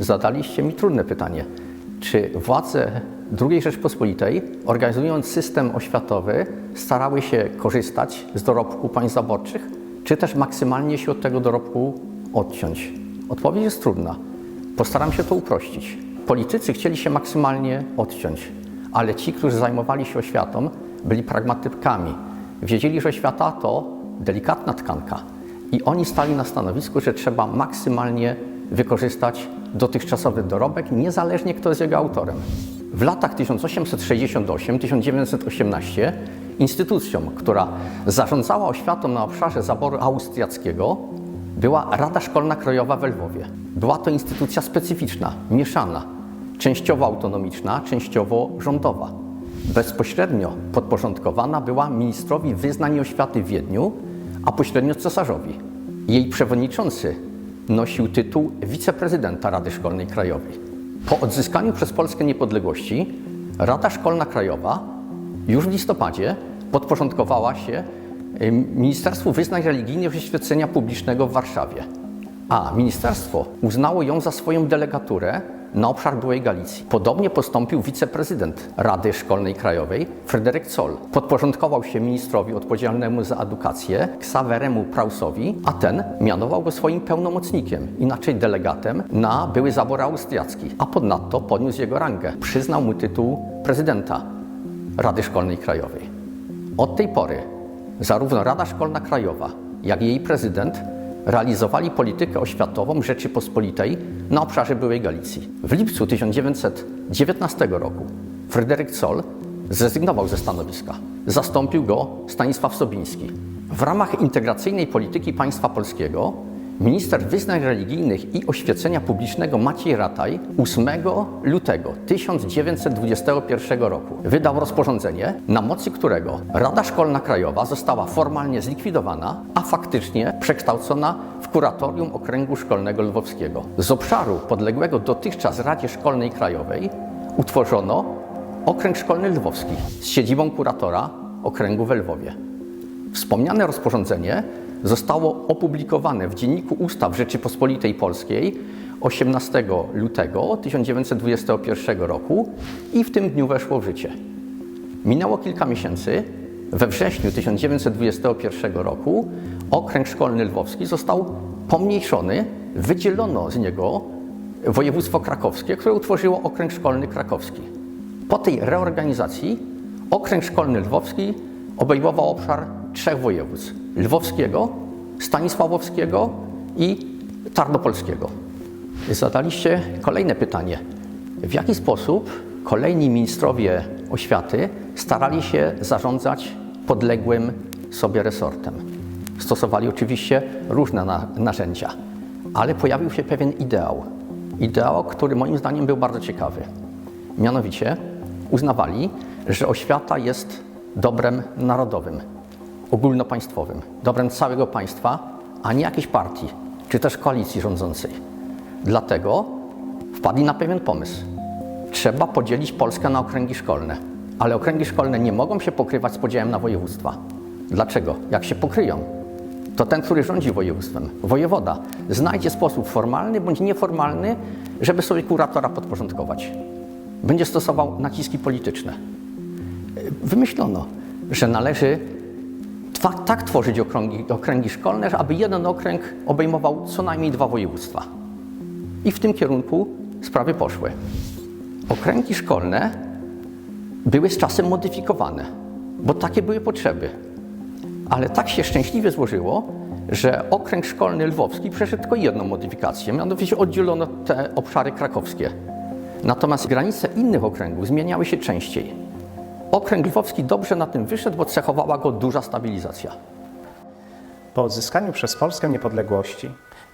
Zadaliście mi trudne pytanie. Czy władze II Rzeczpospolitej, organizując system oświatowy, starały się korzystać z dorobku państw zaborczych, czy też maksymalnie się od tego dorobku odciąć? Odpowiedź jest trudna. Postaram się to uprościć. Politycy chcieli się maksymalnie odciąć, ale ci, którzy zajmowali się oświatą, byli pragmatykami. Wiedzieli, że oświata to delikatna tkanka i oni stali na stanowisku, że trzeba maksymalnie wykorzystać dotychczasowy dorobek, niezależnie kto jest jego autorem. W latach 1868-1918 instytucją, która zarządzała oświatą na obszarze zaboru austriackiego, była Rada Szkolna Krajowa w Lwowie. Była to instytucja specyficzna, mieszana, częściowo autonomiczna, częściowo rządowa. Bezpośrednio podporządkowana była ministrowi wyznań i oświaty w Wiedniu, a pośrednio cesarzowi. Jej przewodniczący nosił tytuł wiceprezydenta Rady Szkolnej Krajowej. Po odzyskaniu przez Polskę niepodległości Rada Szkolna Krajowa już w listopadzie podporządkowała się Ministerstwu Wyznań Religijnych i Oświecenia Publicznego w Warszawie, a ministerstwo uznało ją za swoją delegaturę na obszar byłej Galicji. Podobnie postąpił wiceprezydent Rady Szkolnej Krajowej Fryderyk Zoll. Podporządkował się ministrowi odpowiedzialnemu za edukację Ksaweremu Prausowi, a ten mianował go swoim pełnomocnikiem, inaczej delegatem na były zabor austriacki, a ponadto podniósł jego rangę. Przyznał mu tytuł prezydenta Rady Szkolnej Krajowej. Od tej pory zarówno Rada Szkolna Krajowa, jak i jej prezydent realizowali politykę oświatową Rzeczypospolitej na obszarze byłej Galicji. W lipcu 1919 roku Fryderyk Zoll zrezygnował ze stanowiska. Zastąpił go Stanisław Sobiński. W ramach integracyjnej polityki państwa polskiego Minister wyznań religijnych i oświecenia publicznego Maciej Rataj 8 lutego 1921 roku wydał rozporządzenie, na mocy którego Rada Szkolna Krajowa została formalnie zlikwidowana, a faktycznie przekształcona w kuratorium Okręgu Szkolnego Lwowskiego. Z obszaru podległego dotychczas Radzie Szkolnej Krajowej utworzono Okręg Szkolny Lwowski z siedzibą kuratora Okręgu w Lwowie. Wspomniane rozporządzenie zostało opublikowane w Dzienniku Ustaw Rzeczypospolitej Polskiej 18 lutego 1921 roku i w tym dniu weszło w życie. Minęło kilka miesięcy. We wrześniu 1921 roku okręg szkolny lwowski został pomniejszony, wydzielono z niego województwo krakowskie, które utworzyło okręg szkolny krakowski. Po tej reorganizacji okręg szkolny lwowski obejmował obszar trzech województw: lwowskiego, stanisławowskiego i tarnopolskiego. Zadaliście kolejne pytanie. W jaki sposób kolejni ministrowie oświaty starali się zarządzać podległym sobie resortem? Stosowali oczywiście różne na, narzędzia, ale pojawił się pewien ideał. Ideał, który moim zdaniem był bardzo ciekawy. Mianowicie uznawali, że oświata jest dobrem narodowym, ogólnopaństwowym, dobrem całego państwa, a nie jakiejś partii czy też koalicji rządzącej. Dlatego wpadli na pewien pomysł. Trzeba podzielić Polskę na okręgi szkolne, ale okręgi szkolne nie mogą się pokrywać z podziałem na województwa. Dlaczego? Jak się pokryją, to ten, który rządzi województwem, wojewoda, znajdzie sposób formalny bądź nieformalny, żeby sobie kuratora podporządkować. Będzie stosował naciski polityczne. Wymyślono, że należy tak tworzyć okręgi, okręgi szkolne, aby jeden okręg obejmował co najmniej dwa województwa. I w tym kierunku sprawy poszły. Okręgi szkolne były z czasem modyfikowane, bo takie były potrzeby. Ale tak się szczęśliwie złożyło, że okręg szkolny lwowski przeszedł tylko jedną modyfikację, mianowicie oddzielono te obszary krakowskie. Natomiast granice innych okręgów zmieniały się częściej. Okręg lwowski dobrze na tym wyszedł, bo cechowała go duża stabilizacja. Po odzyskaniu przez Polskę niepodległości,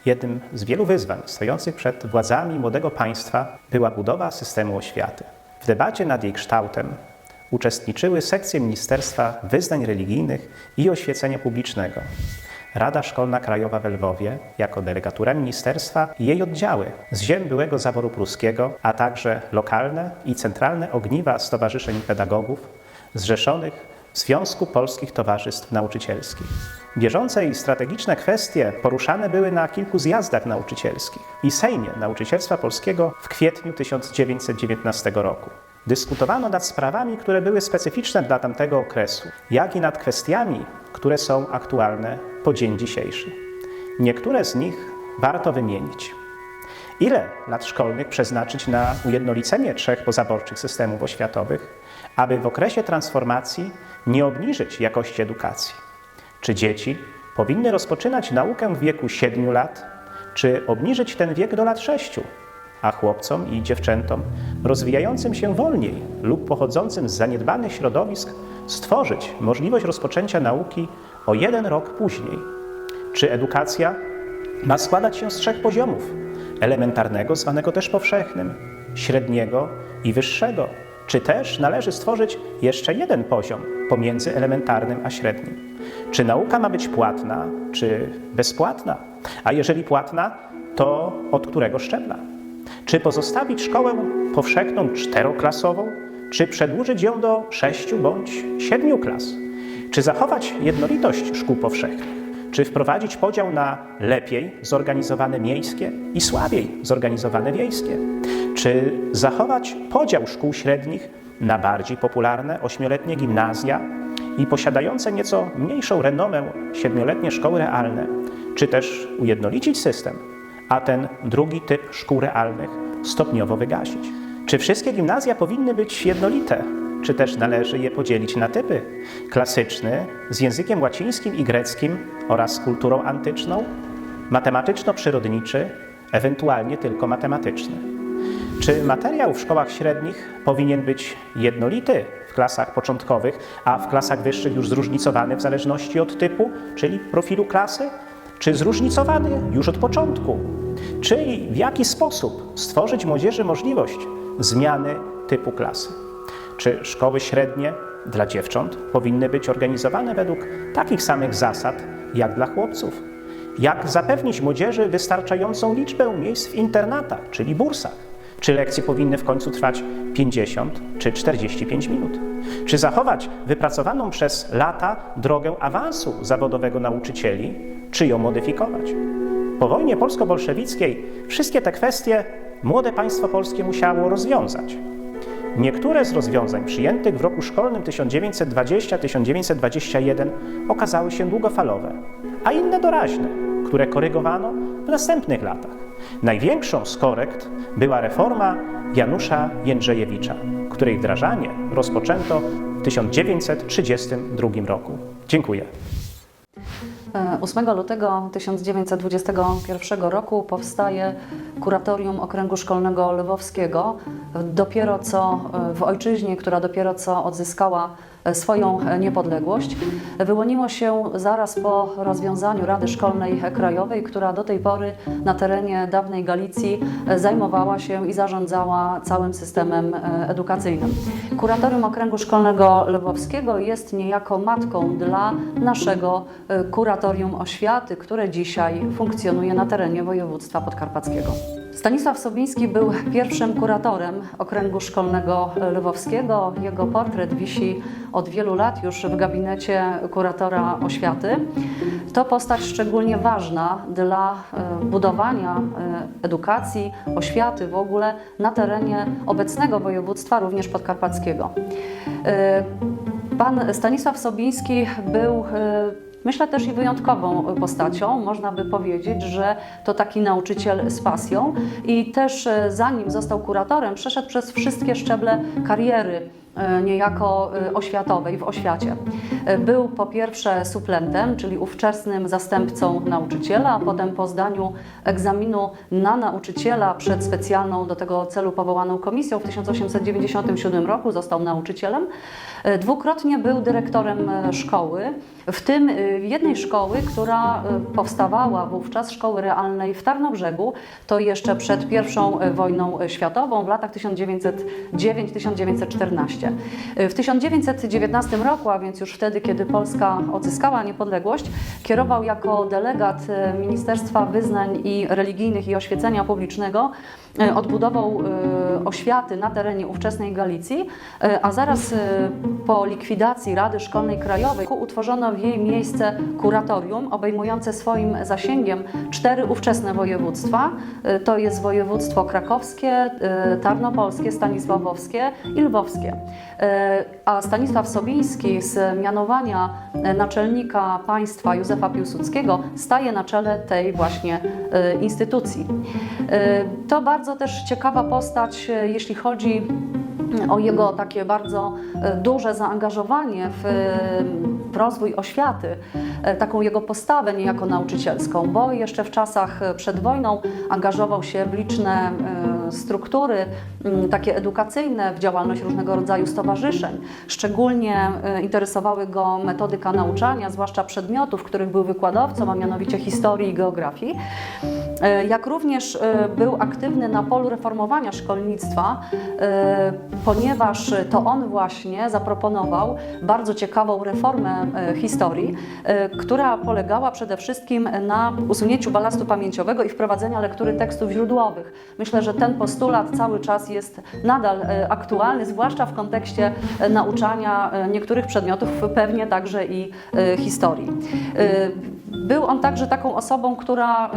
jednym z wielu wyzwań stojących przed władzami młodego państwa była budowa systemu oświaty. W debacie nad jej kształtem uczestniczyły sekcje Ministerstwa Wyznań Religijnych i Oświecenia Publicznego, Rada Szkolna Krajowa w Lwowie jako delegatura ministerstwa i jej oddziały z ziem byłego zaboru pruskiego, a także lokalne i centralne ogniwa stowarzyszeń pedagogów zrzeszonych w Związku Polskich Towarzystw Nauczycielskich. Bieżące i strategiczne kwestie poruszane były na kilku zjazdach nauczycielskich. i Sejmie Nauczycielstwa Polskiego w kwietniu 1919 roku. Dyskutowano nad sprawami, które były specyficzne dla tamtego okresu, jak i nad kwestiami, które są aktualne po dzień dzisiejszy. Niektóre z nich warto wymienić. Ile lat szkolnych przeznaczyć na ujednolicenie trzech pozaborczych systemów oświatowych, aby w okresie transformacji nie obniżyć jakości edukacji? Czy dzieci powinny rozpoczynać naukę w wieku 7 lat, czy obniżyć ten wiek do lat 6, a chłopcom i dziewczętom rozwijającym się wolniej lub pochodzącym z zaniedbanych środowisk stworzyć możliwość rozpoczęcia nauki o jeden rok później? Czy edukacja ma składać się z trzech poziomów: elementarnego, zwanego też powszechnym, średniego i wyższego? Czy też należy stworzyć jeszcze jeden poziom pomiędzy elementarnym a średnim? Czy nauka ma być płatna, czy bezpłatna? A jeżeli płatna, to od którego szczebla? Czy pozostawić szkołę powszechną czteroklasową, czy przedłużyć ją do sześciu bądź siedmiu klas? Czy zachować jednolitość szkół powszechnych? Czy wprowadzić podział na lepiej zorganizowane miejskie i słabiej zorganizowane wiejskie? Czy zachować podział szkół średnich na bardziej popularne ośmioletnie gimnazja i posiadające nieco mniejszą renomę siedmioletnie szkoły realne? Czy też ujednolicić system, a ten drugi typ szkół realnych stopniowo wygasić? Czy wszystkie gimnazja powinny być jednolite? Czy też należy je podzielić na typy? Klasyczny z językiem łacińskim i greckim oraz kulturą antyczną, matematyczno-przyrodniczy, ewentualnie tylko matematyczny. Czy materiał w szkołach średnich powinien być jednolity w klasach początkowych, a w klasach wyższych już zróżnicowany w zależności od typu, czyli profilu klasy? Czy zróżnicowany już od początku? Czyli w jaki sposób stworzyć młodzieży możliwość zmiany typu klasy? Czy szkoły średnie dla dziewcząt powinny być organizowane według takich samych zasad jak dla chłopców? Jak zapewnić młodzieży wystarczającą liczbę miejsc w internatach, czyli bursach? Czy lekcje powinny w końcu trwać 50 czy 45 minut? Czy zachować wypracowaną przez lata drogę awansu zawodowego nauczycieli, czy ją modyfikować? Po wojnie polsko-bolszewickiej wszystkie te kwestie młode państwo polskie musiało rozwiązać. Niektóre z rozwiązań przyjętych w roku szkolnym 1920-1921 okazały się długofalowe, a inne doraźne, które korygowano w następnych latach. Największą z korekt była reforma Janusza Jędrzejewicza, której wdrażanie rozpoczęto w 1932 roku. Dziękuję. 8 lutego 1921 roku powstaje Kuratorium Okręgu Szkolnego Lwowskiego. Dopiero co w ojczyźnie, która dopiero co odzyskała swoją niepodległość, wyłoniło się zaraz po rozwiązaniu Rady Szkolnej Krajowej, która do tej pory na terenie dawnej Galicji zajmowała się i zarządzała całym systemem edukacyjnym. Kuratorium Okręgu Szkolnego Lwowskiego jest niejako matką dla naszego Kuratorium Oświaty, które dzisiaj funkcjonuje na terenie województwa podkarpackiego. Stanisław Sobiński był pierwszym kuratorem Okręgu Szkolnego Lwowskiego. Jego portret wisi od wielu lat już w gabinecie kuratora oświaty. To postać szczególnie ważna dla e, budowania e, edukacji, oświaty w ogóle na terenie obecnego województwa, również podkarpackiego. E, Pan Stanisław Sobiński był Myślę też i wyjątkową postacią. Można by powiedzieć, że to taki nauczyciel z pasją i też zanim został kuratorem, przeszedł przez wszystkie szczeble kariery niejako oświatowej w oświacie. Był po pierwsze suplentem, czyli ówczesnym zastępcą nauczyciela, a potem po zdaniu egzaminu na nauczyciela przed specjalną do tego celu powołaną komisją w 1897 roku został nauczycielem. Dwukrotnie był dyrektorem szkoły, w tym jednej szkoły, która powstawała wówczas, szkoły realnej w Tarnobrzegu, to jeszcze przed I wojną światową w latach 1909-1914. W 1919 roku, a więc już wtedy kiedy Polska odzyskała niepodległość, kierował jako delegat e, Ministerstwa Wyznań i Religijnych i Oświecenia Publicznego e, odbudową e, oświaty na terenie ówczesnej Galicji, a zaraz po likwidacji Rady Szkolnej Krajowej utworzono w jej miejsce kuratorium obejmujące swoim zasięgiem cztery ówczesne województwa. To jest województwo krakowskie, tarnopolskie, stanisławowskie i lwowskie. E, A Stanisław Sobiński z mianowania e, naczelnika państwa Józefa Piłsudskiego staje na czele tej właśnie e, instytucji. To bardzo też ciekawa postać, jeśli chodzi o jego takie bardzo duże zaangażowanie w, rozwój oświaty, taką jego postawę niejako nauczycielską, bo jeszcze w czasach przed wojną angażował się w liczne struktury m, takie edukacyjne, w działalność różnego rodzaju stowarzyszeń. Szczególnie e, interesowały go metodyka nauczania, zwłaszcza przedmiotów, których był wykładowcą, a mianowicie historii i geografii. E, Jak również e, był aktywny na polu reformowania szkolnictwa, ponieważ to on właśnie zaproponował bardzo ciekawą reformę historii, która polegała przede wszystkim na usunięciu balastu pamięciowego i wprowadzenia lektury tekstów źródłowych. Myślę, że ten postulat cały czas jest nadal e, aktualny, zwłaszcza w kontekście e, nauczania e, niektórych przedmiotów, pewnie także i historii. Był on także taką osobą, która,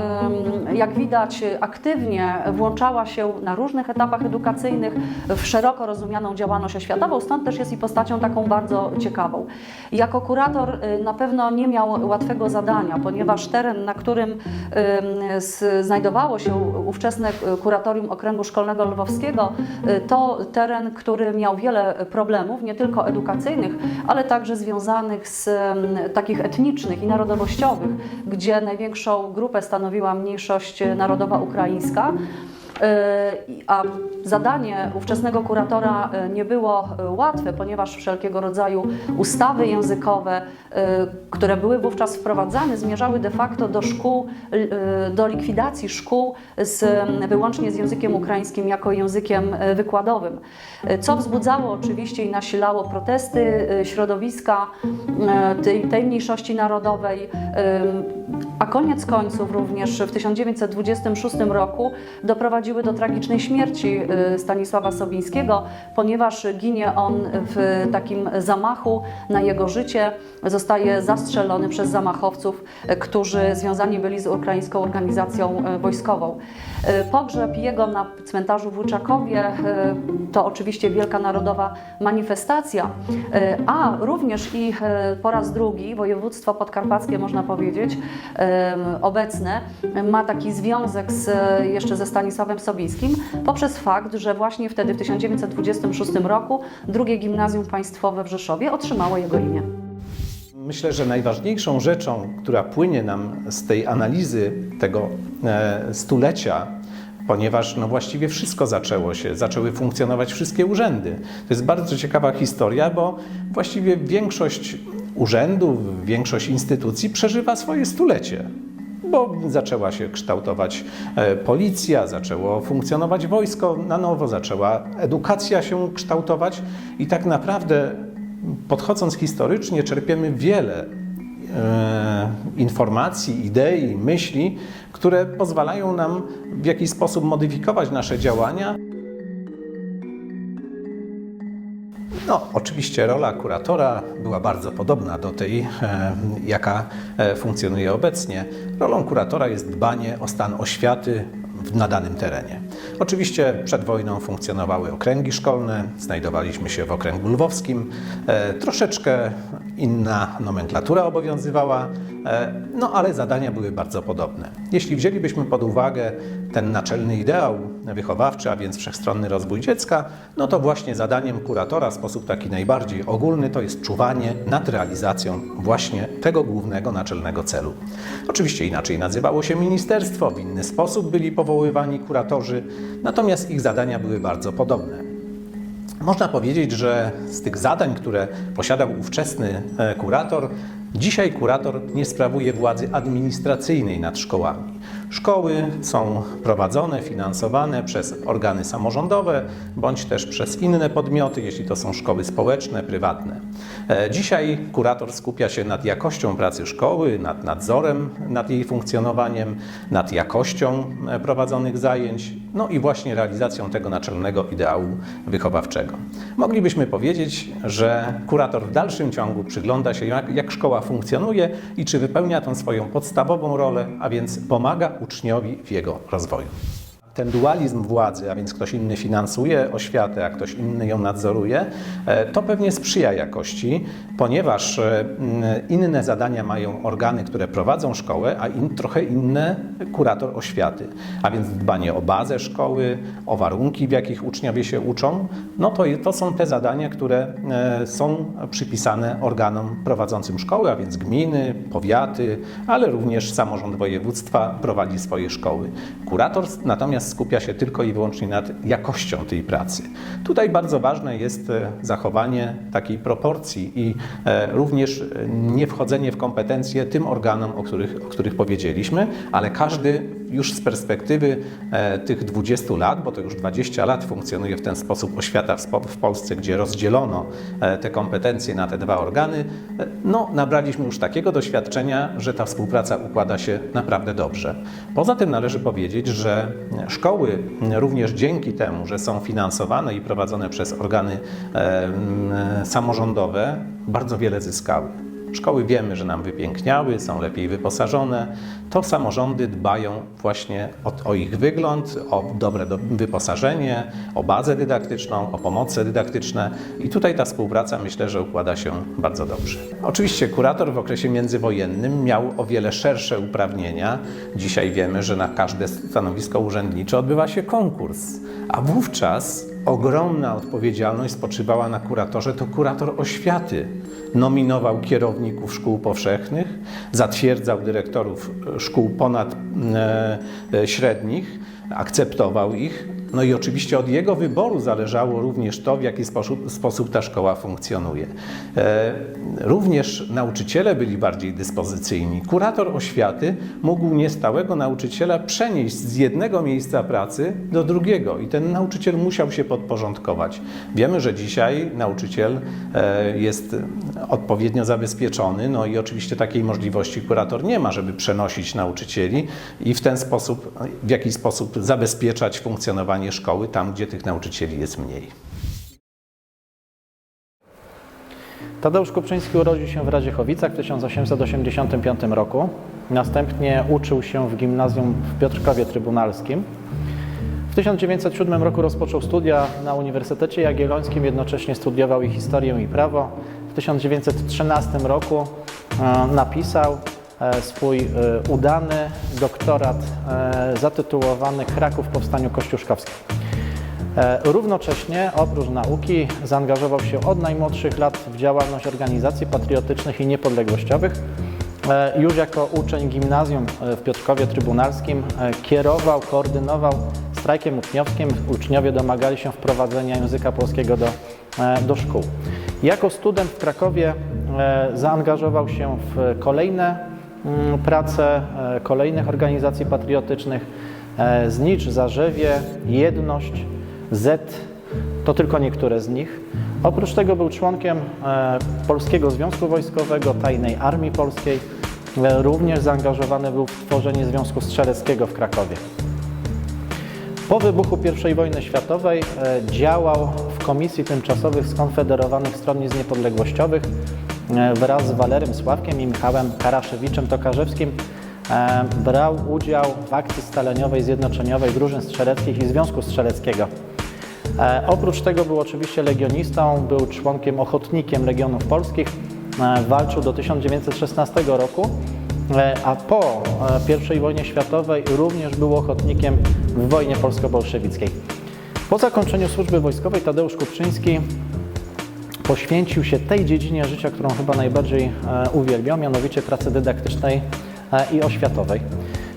jak widać, aktywnie włączała się na różnych etapach edukacyjnych w szeroko rozumianą działalność oświatową, stąd też jest i postacią taką bardzo ciekawą. Jako kurator na pewno nie miał łatwego zadania, ponieważ teren, na którym znajdowało się ówczesne kuratorium Okręgu Szkolnego Lwowskiego, y, to teren, który miał wiele problemów, nie tylko edukacyjnych, ale także związanych z em, takich etnicznych i narodowościowych, gdzie największą grupę stanowiła mniejszość narodowa ukraińska. I- A zadanie ówczesnego kuratora e, nie było e, łatwe, ponieważ wszelkiego rodzaju ustawy językowe, które były wówczas wprowadzane, zmierzały de facto do szkół, do likwidacji szkół z, m, wyłącznie z językiem ukraińskim jako językiem wykładowym, co wzbudzało oczywiście i nasilało protesty środowiska tej, tej mniejszości narodowej, a koniec końców również w 1926 roku doprowadziły do tragicznej śmierci y, Stanisława Sobińskiego, ponieważ ginie on w takim zamachu na jego życie. Zostaje zastrzelony przez zamachowców, y, którzy związani byli z ukraińską organizacją y, wojskową. Pogrzeb jego na cmentarzu w Łyczakowie y, to oczywiście wielka narodowa manifestacja, a również i po raz drugi województwo podkarpackie, można powiedzieć, obecne, ma taki związek z, jeszcze ze Stanisławem Sobińskim poprzez fakt, że właśnie wtedy w 1926 roku drugie gimnazjum państwowe w Rzeszowie otrzymało jego imię. Myślę, że najważniejszą rzeczą, która płynie nam z tej analizy tego e, stulecia, ponieważ no właściwie wszystko zaczęło się, zaczęły funkcjonować wszystkie urzędy. To jest bardzo ciekawa historia, bo właściwie większość urzędów, większość instytucji przeżywa swoje stulecie. Bo zaczęła się kształtować e, policja, zaczęło funkcjonować wojsko na nowo, zaczęła edukacja się kształtować i tak naprawdę podchodząc historycznie, czerpiemy wiele e, informacji, idei, myśli, które pozwalają nam w jakiś sposób modyfikować nasze działania. No, oczywiście rola kuratora była bardzo podobna do tej, e, jaka e, funkcjonuje obecnie. Rolą kuratora jest dbanie o stan oświaty na danym terenie. Oczywiście przed wojną funkcjonowały okręgi szkolne, znajdowaliśmy się w okręgu lwowskim, e, troszeczkę inna nomenklatura obowiązywała, e, no ale zadania były bardzo podobne. Jeśli wzięlibyśmy pod uwagę ten naczelny ideał wychowawczy, a więc wszechstronny rozwój dziecka, no to właśnie zadaniem kuratora w sposób taki najbardziej ogólny to jest czuwanie nad realizacją właśnie tego głównego naczelnego celu. Oczywiście inaczej nazywało się ministerstwo, w inny sposób byli powoływani kuratorzy, natomiast ich zadania były bardzo podobne. Można powiedzieć, że z tych zadań, które posiadał ówczesny e, kurator, dzisiaj kurator nie sprawuje władzy administracyjnej nad szkołami. Szkoły są prowadzone, finansowane przez organy samorządowe bądź też przez inne podmioty, jeśli to są szkoły społeczne, prywatne. E, Dzisiaj kurator skupia się nad jakością pracy szkoły, nad nadzorem nad jej funkcjonowaniem, nad jakością e, prowadzonych zajęć, no i właśnie realizacją tego naczelnego ideału wychowawczego. Moglibyśmy powiedzieć, że kurator w dalszym ciągu przygląda się, jak, jak szkoła funkcjonuje i czy wypełnia tą swoją podstawową rolę, a więc pomaga uczniowi w jego rozwoju. Ten dualizm władzy, a więc ktoś inny finansuje oświatę, a ktoś inny ją nadzoruje, e, to pewnie sprzyja jakości, ponieważ e, inne zadania mają organy, które prowadzą szkołę, a in, trochę inne kurator oświaty. A więc dbanie o bazę szkoły, o warunki, w jakich uczniowie się uczą, no to, to są te zadania, które e, są przypisane organom prowadzącym szkoły, a więc gminy, powiaty, ale również samorząd województwa prowadzi swoje szkoły. Kurator natomiast skupia się tylko i wyłącznie nad jakością tej pracy. Tutaj bardzo ważne jest e, zachowanie takiej proporcji i e, również e, nie wchodzenie w kompetencje tym organom, o których, o których powiedzieliśmy, ale każdy już z perspektywy e, tych 20 lat, bo to już 20 lat funkcjonuje w ten sposób oświata w, Polsce, gdzie rozdzielono e, te kompetencje na te dwa organy, e, no nabraliśmy już takiego doświadczenia, że ta współpraca układa się naprawdę dobrze. Poza tym należy powiedzieć, że szkoły również dzięki temu, że są finansowane i prowadzone przez organy samorządowe, bardzo wiele zyskały. Szkoły wiemy, że nam wypiękniały, są lepiej wyposażone. To samorządy dbają właśnie o, o ich wygląd, o dobre do, wyposażenie, o bazę dydaktyczną, o pomoce dydaktyczne i tutaj ta współpraca myślę, że układa się bardzo dobrze. Oczywiście kurator w okresie międzywojennym miał o wiele szersze uprawnienia. Dzisiaj wiemy, że na każde stanowisko urzędnicze odbywa się konkurs, a wówczas ogromna odpowiedzialność spoczywała na kuratorze, to kurator oświaty nominował kierowników szkół powszechnych, zatwierdzał dyrektorów szkół ponad e, e, średnich, akceptował ich. No i oczywiście od jego wyboru zależało również to, w jaki sposób, sposób ta szkoła funkcjonuje. E, również nauczyciele byli bardziej dyspozycyjni. Kurator oświaty mógł niestałego nauczyciela przenieść z jednego miejsca pracy do drugiego i ten nauczyciel musiał się podporządkować. Wiemy, że dzisiaj nauczyciel e, jest odpowiednio zabezpieczony, no i oczywiście takiej możliwości kurator nie ma, żeby przenosić nauczycieli i w ten sposób, w jakiś sposób zabezpieczać funkcjonowanie szkoły tam, gdzie tych nauczycieli jest mniej. Tadeusz Kupczyński urodził się w Radziechowicach w 1885 roku. Następnie uczył się w gimnazjum w Piotrkowie Trybunalskim. W 1907 roku rozpoczął studia na Uniwersytecie Jagiellońskim, jednocześnie studiował i historię i prawo. W 1913 roku e, napisał swój e, udany doktorat e, zatytułowany Kraków w powstaniu kościuszkowskim. E, Równocześnie, oprócz nauki, zaangażował się od najmłodszych lat w działalność organizacji patriotycznych i niepodległościowych. E, Już jako uczeń gimnazjum e, w Piotrkowie Trybunalskim e, kierował, koordynował strajkiem uczniowskim. Uczniowie domagali się wprowadzenia języka polskiego do, e, do szkół. Jako student w Krakowie e, zaangażował się w kolejne mm, prace e, kolejnych organizacji patriotycznych. E, Znicz, Zarzewie, Jedność, Z to tylko niektóre z nich. Oprócz tego był członkiem e, Polskiego Związku Wojskowego, Tajnej Armii Polskiej. Również zaangażowany był w tworzenie Związku Strzeleckiego w Krakowie. Po wybuchu I wojny światowej działał w Komisji Tymczasowych Skonfederowanych Stronnictw Niepodległościowych wraz z Walerym Sławkiem i Michałem Karaszewiczem Tokarzewskim. E, Brał udział w akcji staleniowej, zjednoczeniowej drużyn strzeleckich i Związku Strzeleckiego. E, Oprócz tego był oczywiście legionistą, był członkiem ochotnikiem Legionów Polskich, e, walczył do 1916 roku, e, a po e, I wojnie światowej również był ochotnikiem w wojnie polsko-bolszewickiej. Po zakończeniu służby wojskowej Tadeusz Kupczyński poświęcił się tej dziedzinie życia, którą chyba najbardziej e, uwielbiał, mianowicie pracy dydaktycznej e, i oświatowej.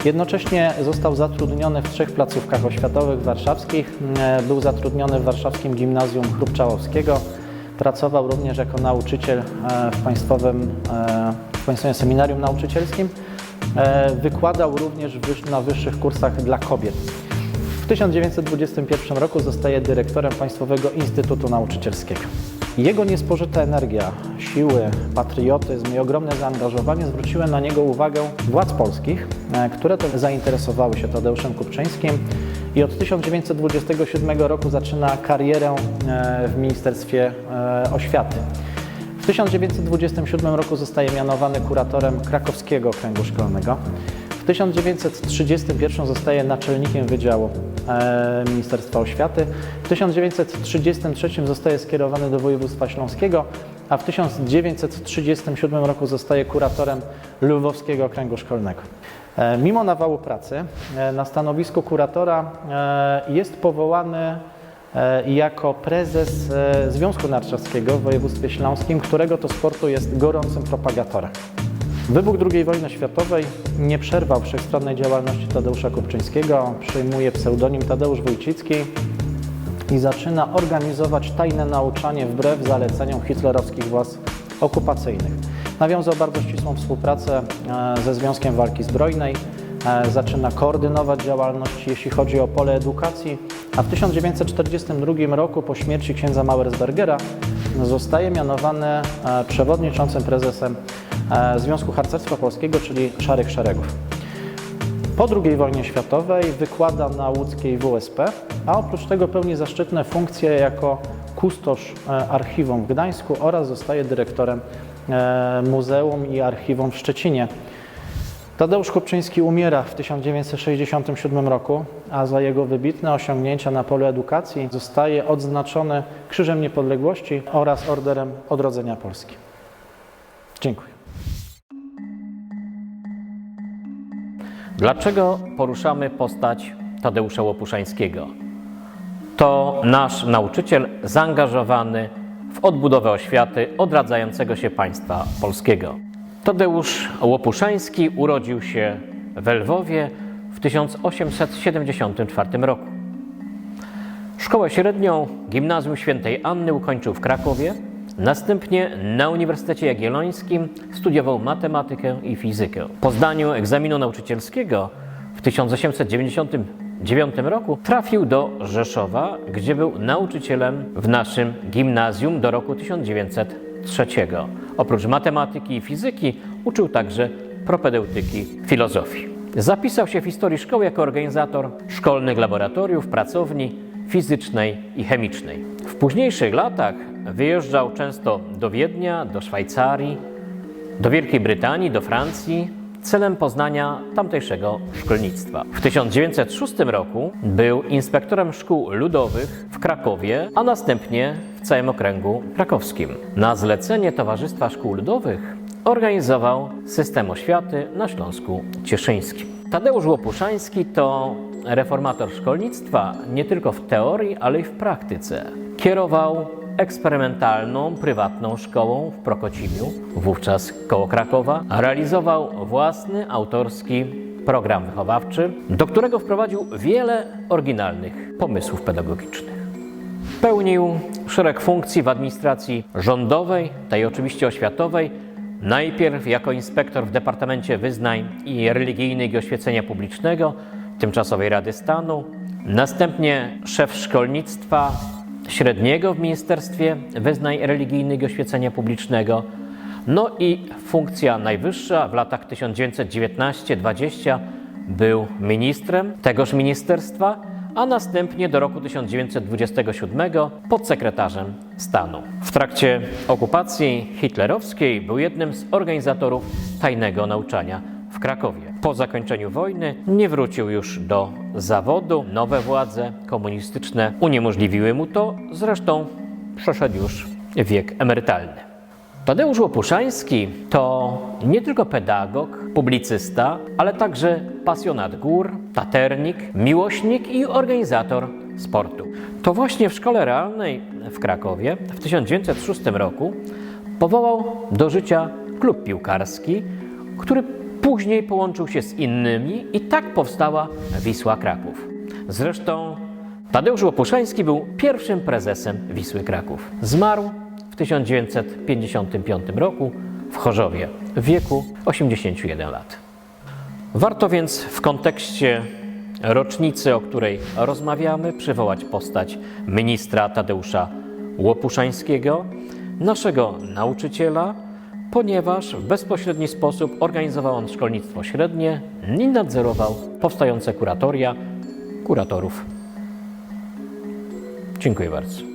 Jednocześnie został zatrudniony w trzech placówkach oświatowych warszawskich. E, Był zatrudniony w warszawskim gimnazjum Chrupczałowskiego. Pracował również jako nauczyciel w państwowym, w państwowym seminarium nauczycielskim. Wykładał również na wyższych kursach dla kobiet. W 1921 roku zostaje dyrektorem Państwowego Instytutu Nauczycielskiego. Jego niespożyta energia, siły, patriotyzm i ogromne zaangażowanie zwróciły na niego uwagę władz polskich, e, które to zainteresowały się Tadeuszem Kupczyńskim i od 1927 roku zaczyna karierę e, w Ministerstwie e, Oświaty. W 1927 roku zostaje mianowany kuratorem krakowskiego okręgu szkolnego. W 1931 zostaje naczelnikiem Wydziału e, Ministerstwa Oświaty. W 1933 zostaje skierowany do województwa śląskiego, a w 1937 roku zostaje kuratorem Lwowskiego Okręgu Szkolnego. E, Mimo nawału pracy e, na stanowisku kuratora jest powołany jako prezes Związku Narciarskiego w województwie śląskim, którego to sportu jest gorącym propagatorem. Wybuch II wojny światowej nie przerwał wszechstronnej działalności Tadeusza Kupczyńskiego. Przyjmuje pseudonim Tadeusz Wójcicki i zaczyna organizować tajne nauczanie wbrew zaleceniom hitlerowskich władz okupacyjnych. Nawiązał bardzo ścisłą współpracę e, ze Związkiem Walki Zbrojnej, e, zaczyna koordynować działalność, jeśli chodzi o pole edukacji, a w 1942 roku po śmierci księdza Mauersbergera zostaje mianowany e, przewodniczącym prezesem Związku Harcerstwa Polskiego, czyli Szarych Szeregów. Po II wojnie światowej wykłada na łódzkiej WSP, a oprócz tego pełni zaszczytne funkcje jako kustosz e, archiwum w Gdańsku oraz zostaje dyrektorem e, Muzeum i Archiwum w Szczecinie. Tadeusz Kupczyński umiera w 1967 roku, a za jego wybitne osiągnięcia na polu edukacji zostaje odznaczony Krzyżem Niepodległości oraz Orderem Odrodzenia Polski. Dziękuję. Dlaczego poruszamy postać Tadeusza Łopuszańskiego? To nasz nauczyciel zaangażowany w odbudowę oświaty odradzającego się państwa polskiego. Tadeusz Łopuszański urodził się w Lwowie w 1874 roku. Szkołę średnią Gimnazjum Świętej Anny ukończył w Krakowie. Następnie na Uniwersytecie Jagiellońskim studiował matematykę i fizykę. Po zdaniu egzaminu nauczycielskiego w 1899 roku trafił do Rzeszowa, gdzie był nauczycielem w naszym gimnazjum do roku 1903. Oprócz matematyki i fizyki uczył także propedeutyki filozofii. Zapisał się w historii szkoły jako organizator szkolnych laboratoriów, pracowni fizycznej i chemicznej. W późniejszych latach wyjeżdżał często do Wiednia, do Szwajcarii, do Wielkiej Brytanii, do Francji celem poznania tamtejszego szkolnictwa. W 1906 roku był inspektorem szkół ludowych w Krakowie, a następnie w całym okręgu krakowskim. Na zlecenie Towarzystwa Szkół Ludowych organizował system oświaty na Śląsku Cieszyńskim. Tadeusz Łopuszański to reformator szkolnictwa nie tylko w teorii, ale i w praktyce. Kierował eksperymentalną, prywatną szkołą w Prokocimiu, wówczas koło Krakowa. Realizował własny, autorski program wychowawczy, do którego wprowadził wiele oryginalnych pomysłów pedagogicznych. Pełnił szereg funkcji w administracji rządowej, tej oczywiście oświatowej. Najpierw jako inspektor w Departamencie Wyznań i Religijnych i Oświecenia Publicznego Tymczasowej Rady Stanu, następnie szef szkolnictwa średniego w Ministerstwie Wyznań Religijnych i Oświecenia Publicznego, no i funkcja najwyższa w latach 1919-20 był ministrem tegoż ministerstwa, a następnie do roku 1927 podsekretarzem stanu. W trakcie okupacji hitlerowskiej był jednym z organizatorów tajnego nauczania w Krakowie. Po zakończeniu wojny nie wrócił już do zawodu. Nowe władze komunistyczne uniemożliwiły mu to, zresztą przeszedł już wiek emerytalny. Tadeusz Łopuszański to nie tylko pedagog, publicysta, ale także pasjonat gór, taternik, miłośnik i organizator sportu. To właśnie w Szkole Realnej w Krakowie w 1906 roku powołał do życia klub piłkarski, który później połączył się z innymi i tak powstała Wisła Kraków. Zresztą Tadeusz Łopuszański był pierwszym prezesem Wisły Kraków. Zmarł w 1955 roku w Chorzowie w wieku 81 lat. Warto więc w kontekście rocznicy, o której rozmawiamy, przywołać postać ministra Tadeusza Łopuszańskiego, naszego nauczyciela, ponieważ w bezpośredni sposób organizował on szkolnictwo średnie i nadzorował powstające kuratoria kuratorów. Dziękuję bardzo.